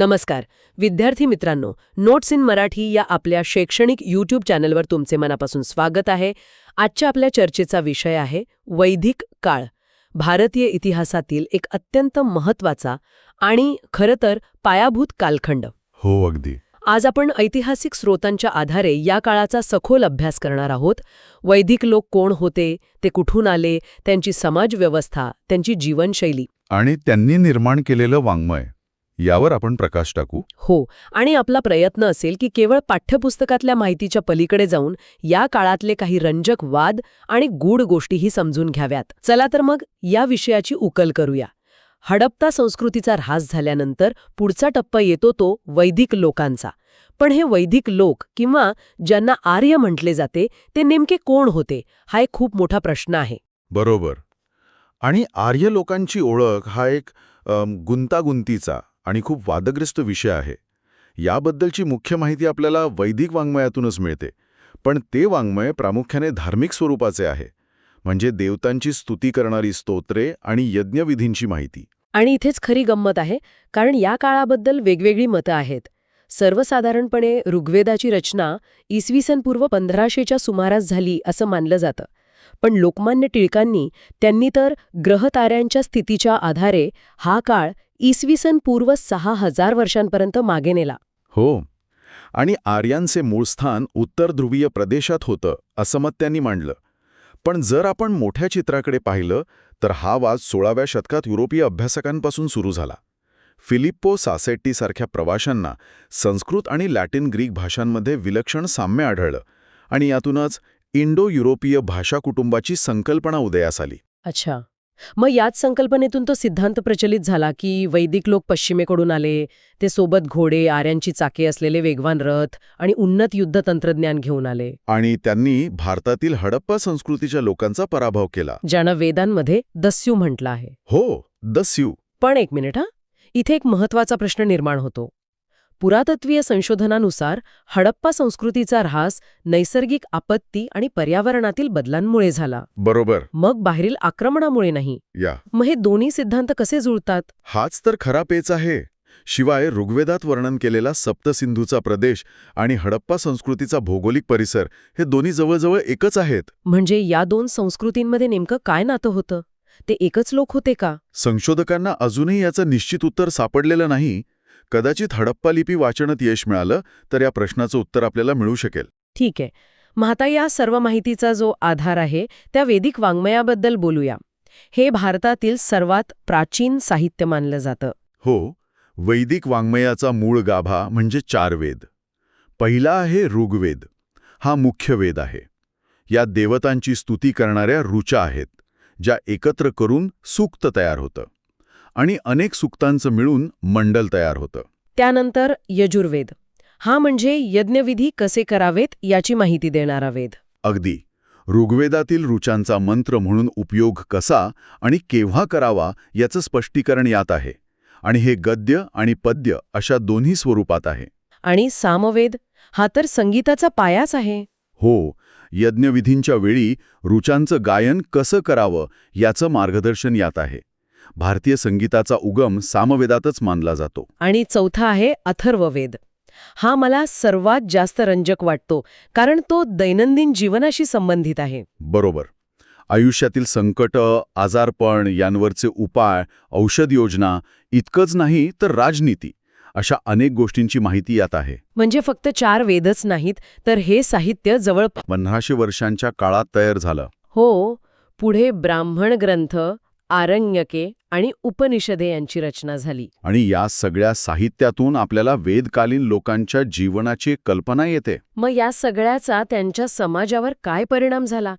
नमस्कार. विद्यार्थी मित्रांनो नोट्स इन मराठी या आपल्या शैक्षणिक यूट्यूब चॅनलवर तुमचे मनापासून स्वागत आहे. आजच्या आपल्या चर्चेचा विषय आहे वैदिक काळ. भारतीय इतिहासातील एक अत्यंत महत्त्वाचा आणि खरं तर पायाभूत कालखंड. हो अगदी. आज आपण ऐतिहासिक स्रोतांच्या आधारे या काळाचा सखोल अभ्यास करणार आहोत. वैदिक लोक कोण होते ते कुठून आले त्यांची समाज व्यवस्था त्यांची जीवनशैली. आणि त्यांनी निर्माण केलेलं वाङ्मय. यावर आपण प्रकाश टाकू. हो आणि आपला प्रयत्न असेल की केवळ पाठ्यपुस्तकातल्या माहितीच्या पलीकडे जाऊन या काळातले काही रंजक वाद आणि गूढ गोष्टीही समजून घ्याव्यात. चला तर मग या विषयाची उकल करूया. हडप्पा संस्कृतीचा ऱ्हास झाल्यानंतर पुढचा टप्पा येतो तो वैदिक लोकांचा. पण हे वैदिक लोक किंवा ज्यांना आर्य म्हटले जाते ते नेमके कोण होते हा एक खूप मोठा प्रश्न आहे. बरोबर. आणि आर्य लोकांची ओळख हा एक गुंतागुंतीचा आणि खूप वादग्रस्त विषय आहे. याबद्दलची मुख्य माहिती आपल्याला वैदिक वाङ्मयातूनच मिळते. पण ते वाङ्मय प्रामुख्याने धार्मिक स्वरूपाचे आहे. म्हणजे देवतांची स्तुती करणारी स्तोत्रे आणि यज्ञविधींची माहिती. आणि इथेच खरी गंमत आहे कारण या काळाबद्दल वेगवेगळी मतं आहेत. सर्वसाधारणपणे ऋग्वेदाची रचना इसवी सन पूर्व पंधराशेच्या सुमारास झाली असं मानलं जातं. पण लोकमान्य टिळकांनी त्यांनी तर ग्रहताऱ्यांच्या स्थितीच्या आधारे हा काळ इसवी सन पूर्व सहा हजार वर्षांपर्यंत मागे नेला. हो. आणि आर्यांचे मूळ स्थान उत्तर ध्रुवीय प्रदेशात होतं असं मत त्यांनी मांडलं. पण जर आपण मोठ्या चित्राकडे पाहिलं तर हा वाद सोळाव्या शतकात युरोपीय अभ्यासकांपासून सुरू झाला. फिलिप्पो सासेट्टीसारख्या प्रवाशांना संस्कृत आणि लॅटिन ग्रीक भाषांमध्ये विलक्षण साम्य आढळलं आणि यातूनच इंडो युरोपीय भाषा कुटुंबाची संकल्पना उदयास आली. अच्छा. मग याच संकल्पनेतून तो सिद्धांत प्रचलित झाला की वैदिक लोक पश्चिमेकडून आले ते सोबत घोडे आऱ्यांची चाके असलेले वेगवान रथ आणि उन्नत युद्ध तंत्रज्ञान घेऊन आले. आणि त्यांनी भारतातील हडप्पा संस्कृतीच्या लोकांचा पराभव केला. ज्यानं वेदांमध्ये दस्यू म्हटलं आहे. हो द स्यू पण एक मिनिट हा. इथे एक महत्त्वाचा प्रश्न निर्माण होतो. पुरातत्वीय संशोधनानुसार हडप्पा संस्कृतीचा ऱ्हास नैसर्गिक आपत्ती आणि पर्यावरणातील बदलांमुळे झाला. बरोबर. मग बाहेरील आक्रमणामुळे नाही. या. मग हे दोन्ही सिद्धांत कसे जुळतात? हाच तर खरा पेच आहे. शिवाय ऋग्वेदात वर्णन केलेला सप्तसिंधूचा प्रदेश आणि हडप्पा संस्कृतीचा भौगोलिक परिसर हे दोन्ही जवळजवळ एकच आहेत. म्हणजे या दोन संस्कृतींमध्ये नेमकं काय नातं होतं? ते एकच लोक होते का? संशोधकांना अजूनही याचं निश्चित उत्तर सापडलेलं नाही. कदाचित हडप्पा लिपी वाचनात यश मिळालं तर या प्रश्नाचं उत्तर आपल्याला मिळू शकेल. ठीक आहे. मग आता या सर्व माहितीचा जो आधार आहे त्या वेदिक वाङ्मयाबद्दल बोलूया. हे भारतातील सर्वात प्राचीन साहित्य मानलं जातं. हो वैदिक वाङ्मयाचा मूळ गाभा म्हणजे चार वेद पहिला आहे ऋग्वेद. हा मुख्य वेद आहे. या देवतांची स्तुती करणाऱ्या ऋचा आहेत ज्या एकत्र करून सूक्त तयार होतं. आणि अनेक सूक्तांचं मिळून मंडल तयार होतं. त्यानंतर यजुर्वेद. हा म्हणजे यज्ञविधी कसे करावेत याची माहिती देणारा वेद. अगदी. ऋग्वेदातील ऋचांचा मंत्र म्हणून उपयोग कसा आणि केव्हा करावा याचं स्पष्टीकरण यात आहे. आणि हे गद्य आणि पद्य अशा दोन्ही स्वरूपात आहे. आणि सामवेद हा तर संगीताचा पायाच आहे. हो यज्ञविधींच्या वेळी ऋचांचं गायन कसं करावं याचं मार्गदर्शन यात आहे. भारतीय संगीताचा उगम सामवेदातच मानला जातो. आणि चौथा आहे अथर्ववेद. हा मला सर्वात जास्त रंजक वाटतो कारण तो दैनंदिन जीवनाशी संबंधित आहे. बरोबर. आयुष्यातील संकट आजारपण यांवरचे उपाय औषध योजना इतकंच नाही तर राजनीती अशा अनेक गोष्टींची माहिती यात आहे. म्हणजे फक्त चार वेदच नाहीत तर हे साहित्य जवळ पंधराशे वर्षांच्या काळात तयार झालं. हो पुढे ब्राह्मण ग्रंथ आरण्यके आणि उपनिषदे यांची रचना झाली. आणि या सगळ्या साहित्यातून आपल्याला वेदकालीन लोकांच्या जीवनाची कल्पना येते. मग या सगळ्याचा त्यांच्या समाजावर काय परिणाम झाला?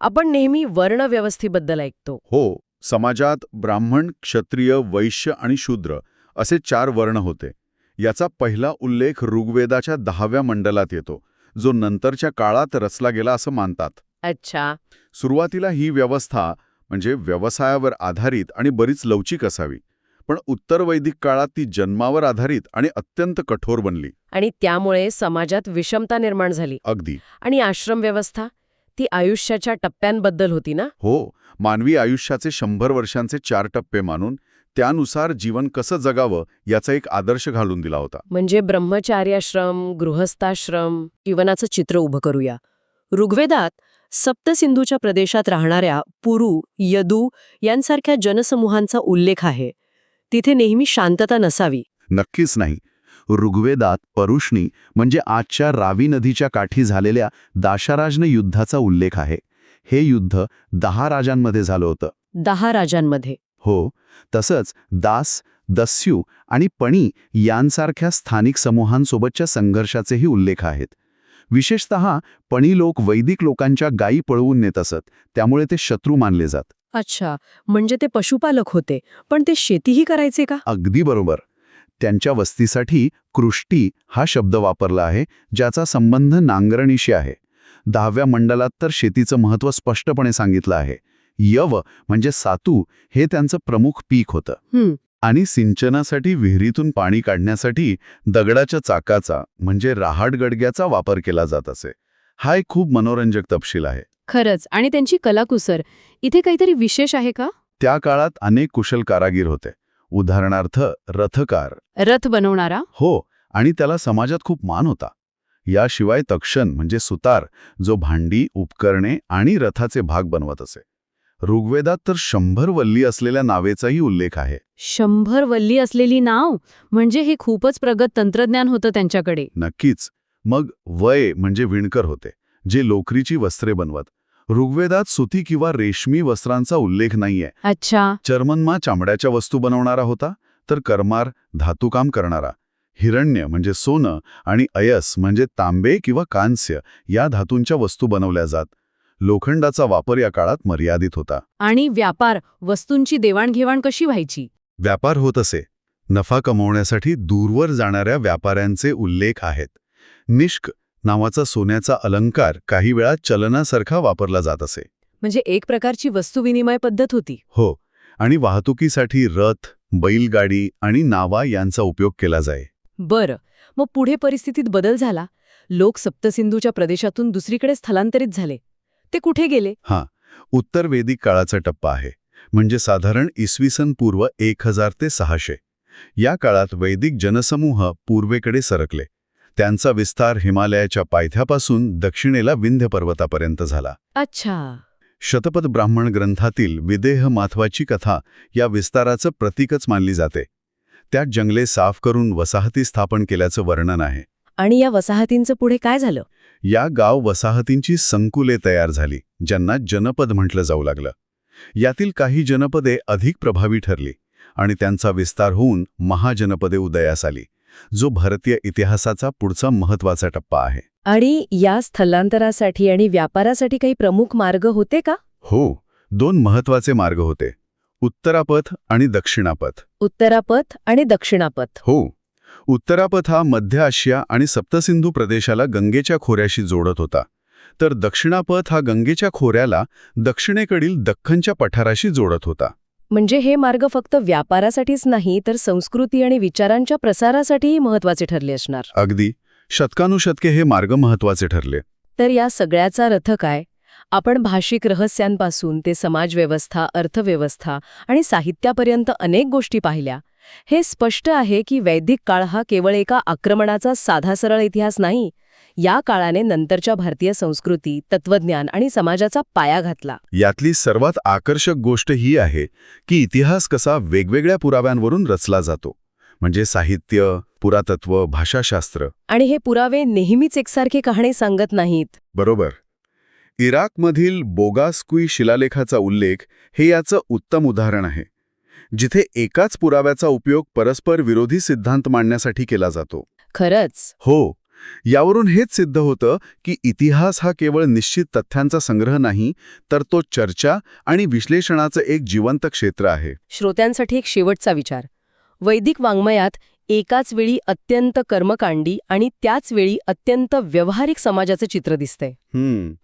आपण नेहमी वर्णव्यवस्थेबद्दल ऐकतो. हो समाजात ब्राह्मण क्षत्रिय वैश्य आणि शूद्र असे चार वर्ण होते. याचा पहिला उल्लेख ऋग्वेदाच्या दहाव्या मंडलात येतो जो नंतरच्या काळात रचला गेला असं मानतात. अच्छा. सुरुवातीला ही व्यवस्था म्हणजे व्यवसायावर आधारित आणि बरीच लवचिक असावी. पण उत्तर वैदिक काळात ती जन्मावर आधारित आणि अत्यंत कठोर बनली. आणि त्यामुळे समाजात विषमता निर्माण झाली. अगदी. आणि आश्रम व्यवस्था ती आयुष्याच्या टप्प्यांबद्दल होती ना? हो मानवी आयुष्याचे शंभर वर्षांचे चार टप्पे मानून त्यानुसार जीवन कसं जगावं याचा एक आदर्श घालून दिला होता. म्हणजे ब्रह्मचार्याश्रम गृहस्थाश्रम जीवनाचं चित्र उभं करूया. ऋग्वेदात सप्तसिंधूच्या प्रदेशात राहणाऱ्या पुरू यदू यांसारख्या जनसमूहांचा उल्लेख आहे. तिथे नेहमी शांतता नसावी. नक्कीच नाही. ऋग्वेदात परुष्णी म्हणजे आजच्या रावी नदीच्या काठी झालेल्या दाशाराजन युद्धाचा उल्लेख आहे. हे युद्ध दहा राजांमध्ये झालं होतं. दहा राजांमध्ये. हो तसंच दास दस्यू आणि पणी यांसारख्या स्थानिक समूहांसोबतच्या संघर्षाचेही उल्लेख आहेत. विशेषत पणी लोक वैदिक लोकांच्या गायी पळवून नेत असत त्यामुळे ते शत्रू मानले जात. अच्छा म्हणजे ते पशुपालक होते पण ते शेतीही करायचे का? अगदी बरोबर. त्यांच्या वस्तीसाठी कृष्टी हा शब्द वापरला आहे ज्याचा संबंध नांगरणीशी आहे. दहाव्या मंडलात तर शेतीचं महत्त्व स्पष्टपणे सांगितलं आहे. यव म्हणजे सातू हे त्यांचं प्रमुख पीक होतं. आणि सिंचनासाठी विहिरीतून पाणी काढण्यासाठी दगडाच्या चाकाचा म्हणजे रहाड गडग्याचा वापर केला जात असे. हा एक खूप मनोरंजक तपशील आहे. खरंच. आणि त्यांची कलाकुसर. इथे काहीतरी विशेष आहे का? त्या काळात अनेक कुशल कारागीर होते. उदाहरणार्थ रथकार. रथ बनवणारा? हो. आणि त्याला समाजात खूप मान होता. याशिवाय तक्षण म्हणजे सुतार जो भांडी उपकरणे आणि रथाचे भाग बनवत असे. ऋग्वेदात तर शंभर वल्ली असलेल्या नावेचाही उल्लेख आहे. शंभर वल्ली असलेली नाव? म्हणजे हे खूपच प्रगत तंत्रज्ञान होतं त्यांच्याकडे. नक्कीच. मग वय म्हणजे विणकर होते जे लोकरीची वस्त्रे बनवत. ऋग्वेदात सुती किंवा रेशमी वस्त्रांचा उल्लेख नाहीये. अच्छा. चर्मनमा चामड्याच्या वस्तू बनवणारा होता तर कर्मार धातुकाम करणारा. हिरण्य म्हणजे सोनं आणि अयस म्हणजे तांबे किंवा कांस्य या धातूंच्या वस्तू बनवल्या जात. लोखंडाचा वापर या काळात मर्यादित होता. आणि व्यापार वस्तूंची देवाणघेवाण कशी व्हायची? व्यापार होत असे. नफा कमवण्यासाठी दूरवर जाणाऱ्या व्यापाऱ्यांचे उल्लेख आहेत. निष्क नावाचा सोन्याचा अलंकार काही वेळा चलनासारखा वापरला जात असे. म्हणजे एक प्रकारची वस्तुविनिमय पद्धत होती. हो आणि वाहतुकीसाठी रथ बैलगाडी आणि नावा यांचा उपयोग केला जाई बरं मग पुढे परिस्थितीत बदल झाला. लोक सप्तसिंधूच्या प्रदेशातून दुसरीकडे स्थलांतरित झाले. ते कुठे गेले? हां. उत्तर वेदिक काळाचा टप्पा आहे. म्हणजे साधारण इसवी सन पूर्व एक हजार ते सहाशे. या काळात वैदिक जनसमूह पूर्वेकडे सरकले. त्यांचा विस्तार हिमालयाच्या पायथ्यापासून दक्षिणेला विंध्य पर्वतापर्यंत झाला. अच्छा. शतपथ ब्राह्मण ग्रंथातील विदेह माथवाची कथा या विस्ताराचं प्रतीकच मानली जाते. त्यात जंगले साफ करून वसाहती स्थापन केल्याचं वर्णन आहे. आणि या वसाहतींचं पुढे काय झालं? या गाव वसाहतींची संकुले तयार झाली ज्यांना जनपद म्हटलं जाऊ लागलं. यातील काही जनपदे अधिक प्रभावी ठरली आणि त्यांचा विस्तार होऊन महाजनपदे उदयास आली जो भारतीय इतिहासाचा पुढचा महत्त्वाचा टप्पा आहे. आणि या स्थलांतरासाठी आणि व्यापारासाठी काही प्रमुख मार्ग होते का? हो दोन महत्त्वाचे मार्ग होते. उत्तरापथ आणि दक्षिणापथ. उत्तरापथ आणि दक्षिणापथ. हो उत्तरापथ हा मध्य आशिया आणि सप्तसिंधू प्रदेशाला गंगेच्या खोऱ्याशी जोडत होता. तर दक्षिणापथ हा गंगेच्या खोऱ्याला दक्षिणेकडील दख्खनच्या पठाराशी जोडत होता. म्हणजे हे मार्ग फक्त व्यापारासाठीच नाही तर संस्कृती आणि विचारांच्या प्रसारासाठीही महत्त्वाचे ठरले असणार. अगदी. शतकानुशतके हे मार्ग महत्त्वाचे ठरले. तर या सगळ्याचा अर्थ काय? आपण भाषिक रहस्यांपासून ते समाजव्यवस्था अर्थव्यवस्था आणि साहित्यापर्यंत अनेक गोष्टी पाहिल्या. हे स्पष्ट आहे की वैदिक काळ हा केवळ एका आक्रमणाचा साधा सरळ इतिहास नाही या काळाने नंतरच्या भारतीय संस्कृती तत्वज्ञान आणि समाजाचा पाया घातला. यातली सर्वात आकर्षक गोष्ट ही आहे की इतिहास कसा वेगवेगळ्या पुराव्यांवरून रचला जातो म्हणजे साहित्य पुरातत्व भाषाशास्त्र. आणि हे पुरावे नेहमीच एकसारखे कहाणी सांगत नाहीत. बरोबर. इराकमधील बोगास्कुई शिलालेखाचा उल्लेख हे याचं उत्तम उदाहरण आहे. जिथे एकाच पुराव्याचा उपयोग परस्पर विरोधी सिद्धांत मांडण्यासाठी केला जातो. खरंच? हो. यावरून हेच सिद्ध होतं की इतिहास हा केवळ निश्चित तथ्यांचा संग्रह नाही तर तो चर्चा आणि विश्लेषणाचं एक जिवंत क्षेत्र आहे. श्रोत्यांसाठी एक शेवटचा विचार. वैदिक वाङ्मयात एकाच वेळी अत्यंत कर्मकांडी आणि त्याच वेळी अत्यंत व्यावहारिक समाजाचं चित्र दिसतंय.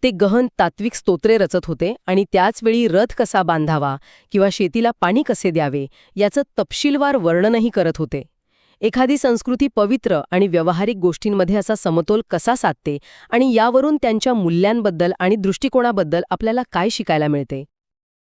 ते गहन तात्विक स्तोत्रे रचत होते आणि त्याच वेळी रथ कसा बांधावा किंवा शेतीला पाणी कसे द्यावे याचं तपशीलवार वर्णनही करत होते. एखादी संस्कृती पवित्र आणि व्यावहारिक गोष्टींमध्ये असा समतोल कसा साधते आणि यावरून त्यांच्या मूल्यांबद्दल आणि दृष्टिकोनाबद्दल आपल्याला काय शिकायला मिळते?